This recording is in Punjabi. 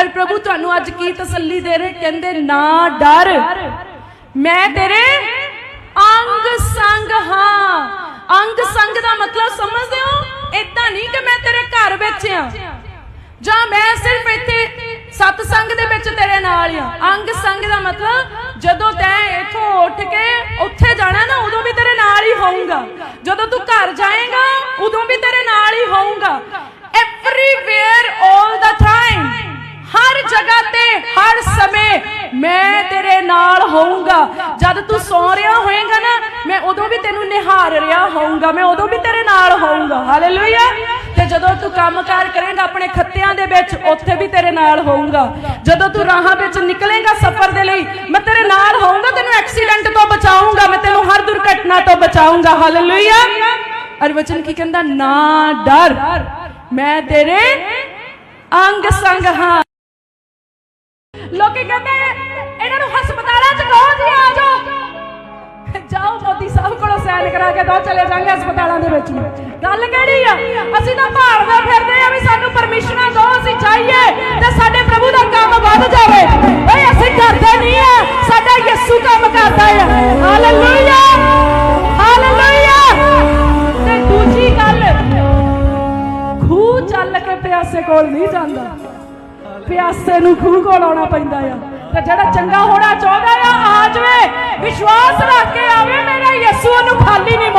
ਅਰ ਪ੍ਰਭੂ, ਤੁਹਾਨੂੰ ਅੱਜ ਕੀ ਤਸੱਲੀ ਦੇ ਰਹੇ? ਕਹਿੰਦੇ, ਨਾ ਡਰ। ਮੈਂ ਤੇਰੇ ਅੰਗ ਸੰਗ ਹਾਂ। ਅੰਗ ਸੰਗ ਦਾ ਮਤਲਬ ਸਮਝਦੇ ਹੋ? ਇਦਾਂ ਨਹੀਂ ਕਿ ਮੈਂ ਤੇਰੇ ਘਰ ਵਿੱਚ ਆ। ਜਾਂ ਮੈਂ ਸਿਰਫ ਇੱਥੇ ਸਤਸੰਗ ਦੇ ਵਿੱਚ ਤੇਰੇ ਨਾਲ ਆ। ਅੰਗ ਸੰਗ ਦਾ ਮਤਲਬ, ਜਦੋਂ ਤੈਂ ਇੱਥੋਂ ਉੱਠ ਕੇ ਉੱਥੇ ਜਾਣਾ ਨਾ, ਉਦੋਂ ਵੀ ਤੇਰੇ ਨਾਲ ਹੀ ਹੋਊਗਾ। ਜਦੋਂ ਤੂੰ ਘਰ ਜਾਏਗਾ, ਉਦੋਂ ਵੀ ਤੇਰੇ ਨਾਲ ਹੀ ਹੋਊਂਗਾ। ਹਰ ਸਮੇਂ ਮੈਂ ਤੇਰੇ ਨਾਲ ਹੋਊਂਗਾ। ਜਦ ਤੂੰ ਸੌ ਰਿਹਾ ਹੋਏਗਾ ਨਾ, ਮੈਂ ਉਦੋਂ ਵੀ ਤੈਨੂੰ ਨਿਹਾਰ ਰਿਹਾ ਹੋਊਂਗਾ। ਮੈਂ ਉਦੋਂ ਵੀ ਤੇਰੇ ਨਾਲ ਹੋਊਂਗਾ। ਹਾਲੇਲੂਇਆ ਤੇ ਜਦੋਂ ਤੂੰ ਕੰਮਕਾਰ ਕਰੇਂਗਾ ਆਪਣੇ ਖੱਤਿਆਂ ਦੇ ਵਿੱਚ, ਉੱਥੇ ਵੀ ਤੇਰੇ ਨਾਲ ਹੋਊਂਗਾ। ਜਦੋਂ ਤੂੰ ਰਾਹਾਂ ਵਿੱਚ ਨਿਕਲੇਂਗਾ ਸਫ਼ਰ ਦੇ ਲਈ, ਮੈਂ ਤੇਰੇ ਨਾਲ ਹੋਊਂਗਾ, ਤੈਨੂੰ ਐਕਸੀਡੈਂਟ ਤੋਂ ਬਚਾਊਂਗਾ, ਮੈਂ ਤੈਨੂੰ ਹਰ ਦੁਰਘਟਨਾ ਤੋਂ ਬਚਾਊਂਗਾ। ਹਾਲੇਲੂਇਆ ਅਰ ਵਚਨ ਕੀ ਕਹਿੰਦਾ? ਨਾ ਡਰ। ਮੈਂ ਤੇਰੇ ਅੰਗ ਸੰਗ ਹਾਂ। ਲੋਕੀ ਕਹਿੰਦੇ ਇਹਨਾਂ ਨੂੰ ਹਸਪਤਾਲਾਂ 'ਚ ਕਹੋ ਜੀ ਆ ਜਾਓ। ਜਾਓ, ਮੋਦੀ ਸਾਹਿਬ ਕੋਲੋਂ ਸਾਈਨ ਕਰਾ ਕੇ ਦੋ ਚਲੇ ਜਾਾਂਗੇ ਹਸਪਤਾਲਾਂ ਦੇ ਵਿੱਚ। ਗੱਲ ਕਿਹੜੀ ਆ? ਅਸੀਂ ਤਾਂ ਭਾਲਦੇ ਫਿਰਦੇ ਆ ਵੀ ਸਾਨੂੰ ਪਰਮਿਸ਼ਨਾਂ ਦਿਓ ਅਸੀਂ ਚਾਹੀਏ ਤੇ ਸਾਡੇ ਪ੍ਰਭੂ ਦਾ ਕੰਮ ਵੱਧ ਜਾਵੇ। ਓਏ, ਅਸੀਂ ਡਰਦੇ ਨਹੀਂ ਆ। ਸਾਡਾ ਯਿਸੂ ਕੰਮ ਕਰਦਾ ਆ। ਹਾਲੇਲੂਇਆ ਹਾਲੇਲੂਇਆ ਤੇ ਦੂਜੀ ਗੱਲ, ਖੂਹ ਚੱਲ ਕੇ ਪਿਆਸੇ ਕੋਲ ਨਹੀਂ ਜਾਂਦਾ। ਪਿਆਸੇ ਨੂੰ ਖੂਹ ਕੋਲ ਆਉਣਾ ਪੈਂਦਾ ਆ। ਤੇ ਜਿਹੜਾ ਚੰਗਾ ਹੋਣਾ ਚਾਹੁੰਦਾ ਆ ਆ ਜਾਵੇ। ਵਿਸ਼ਵਾਸ ਰੱਖ ਕੇ ਆਵੇ, ਮੇਰਾ ਯਿਸੂ ਉਹਨੂੰ ਖਾਲੀ ਨਹੀਂ